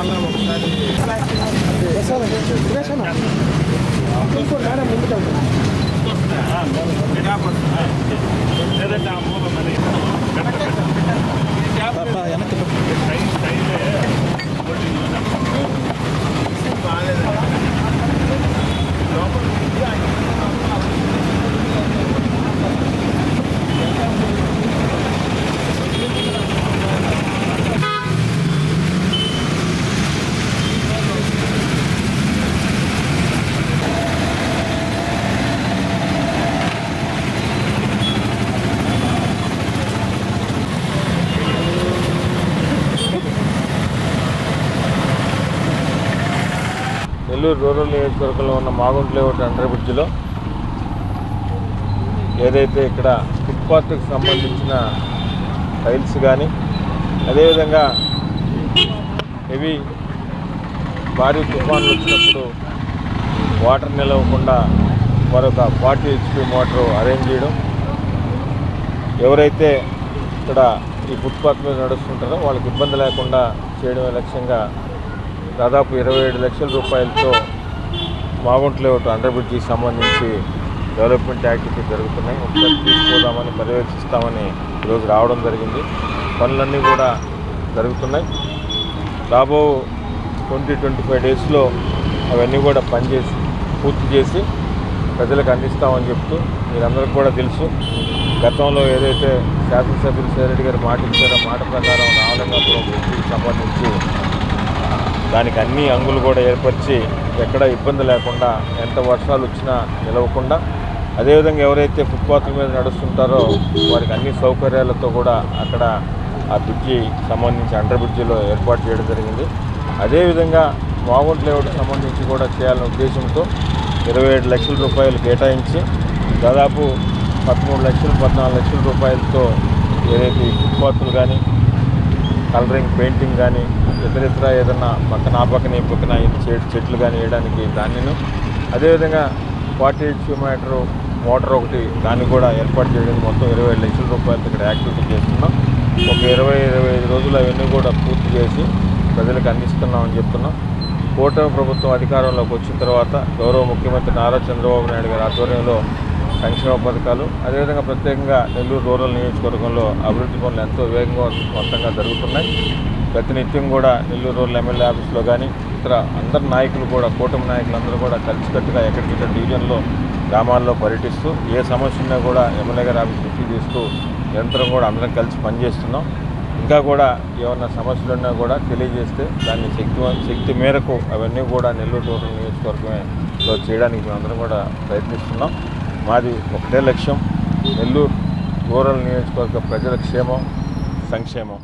మళ్ళీ ఒకసారి లేదంటే ఆ మూల మరి నెల్లూరు రూరల్ నియోజకవర్గంలో ఉన్న మాగుంట లేఅవుట్ అండర్ బ్రిడ్జ్లో ఏదైతే ఇక్కడ ఫుట్పాత్కి సంబంధించిన టైల్స్ కానీ అదేవిధంగా హెవీ భారీ తుఫాన్లు వచ్చినప్పుడు వాటర్ నిలవకుండా మరొక ఫార్టీ హెచ్పి మోటార్ అరేంజ్ చేయడం. ఎవరైతే ఇక్కడ ఈ ఫుట్పాత్ మీద నడుస్తుంటారో వాళ్ళకి ఇబ్బంది లేకుండా చేయడమే లక్ష్యంగా దాదాపు ఇరవై ఏడు లక్షల రూపాయలతో మాగుంట్ లేఅవుట్ అండర్బ్రిడ్జికి సంబంధించి డెవలప్మెంట్ యాక్టివిటీ జరుగుతున్నాయి. ఒకసారి తీసుకోదామని పర్యవేక్షిస్తామని ఈరోజు రావడం జరిగింది. పనులన్నీ కూడా జరుగుతున్నాయి. రాబో ట్వంటీ ట్వంటీ ఫైవ్ డేస్లో అవన్నీ కూడా పనిచేసి పూర్తి చేసి ప్రజలకు అందిస్తామని చెప్తూ మీరందరికీ కూడా తెలుసు గతంలో ఏదైతే శాసనసభ్యులు సేరెడ్డి గారు మాట ఇచ్చారో మాట ప్రకారం రామలింగాపురం సంబంధించి దానికి అన్ని అంగులు కూడా ఏర్పరిచి ఎక్కడ ఇబ్బంది లేకుండా ఎంత వర్షాలు వచ్చినా నిలవకుండా అదేవిధంగా ఎవరైతే ఫుట్పాత్ల మీద నడుస్తుంటారో వారికి అన్ని సౌకర్యాలతో కూడా అక్కడ ఆ బ్రిడ్జి సంబంధించి అండర్ బ్రిడ్జిలో ఏర్పాటు చేయడం జరిగింది. అదేవిధంగా మాగుంట్ లేఅవుట్కి సంబంధించి కూడా చేయాలనే ఉద్దేశంతో ఇరవై ఏడు లక్షల రూపాయలు కేటాయించి దాదాపు పదమూడు లక్షలు పద్నాలుగు లక్షల రూపాయలతో ఏదైతే ఈ ఫుట్పాత్లు కానీ కలరింగ్ పెయింటింగ్ కానీ ఇతరితర ఏదన్నా పక్కన ఆ పక్కన ఈ పక్కన చెట్లు కానీ వేయడానికి దానిను. అదేవిధంగా ఫార్టీ ఎయిట్ కిలోమీటర్ మోటార్ ఒకటి దాన్ని కూడా ఏర్పాటు చేయడం మొత్తం ఇరవై ఐదు లక్షల రూపాయలతో ఇక్కడ యాక్టివిటీ చేస్తున్నాం. ఒక ఇరవై ఇరవై ఐదు రోజులు అవన్నీ కూడా పూర్తి చేసి ప్రజలకు అందిస్తున్నామని చెప్తున్నాం. కూటమి ప్రభుత్వం అధికారంలోకి వచ్చిన తర్వాత గౌరవ ముఖ్యమంత్రి నారా చంద్రబాబు నాయుడు గారి ఆధ్వర్యంలో సంక్షేమ పథకాలు అదేవిధంగా ప్రత్యేకంగా నెల్లూరు రూరల్ నియోజకవర్గంలో అభివృద్ధి పనులు ఎంతో వేగంగా మొత్తంగా జరుగుతున్నాయి. ప్రతినిత్యం కూడా నెల్లూరు రూరల్ ఎమ్మెల్యే ఆఫీస్లో కానీ ఇతర అందరి నాయకులు కూడా కూటమి నాయకులందరూ కూడా కలిసికట్టుగా ఎక్కడికక్కడ డివిజన్లో గ్రామాల్లో పర్యటిస్తూ ఏ సమస్య ఉన్నా కూడా ఎమ్మెల్యే గారి ఆఫీస్ దృష్టి తీస్తూ నిరంతరం కూడా అందరం కలిసి పనిచేస్తున్నాం. ఇంకా కూడా ఏమన్నా సమస్యలు ఉన్నా కూడా తెలియజేస్తే దాన్ని శక్తి శక్తి మేరకు అవన్నీ కూడా నెల్లూరు రూరల్ నియోజకవర్గంలో చేయడానికి మేమందరం కూడా ప్రయత్నిస్తున్నాం. మాది ఒకటే లక్ష్యం నెల్లూరు రూరల్ నియోజకవర్గ ప్రజల క్షేమం సంక్షేమం.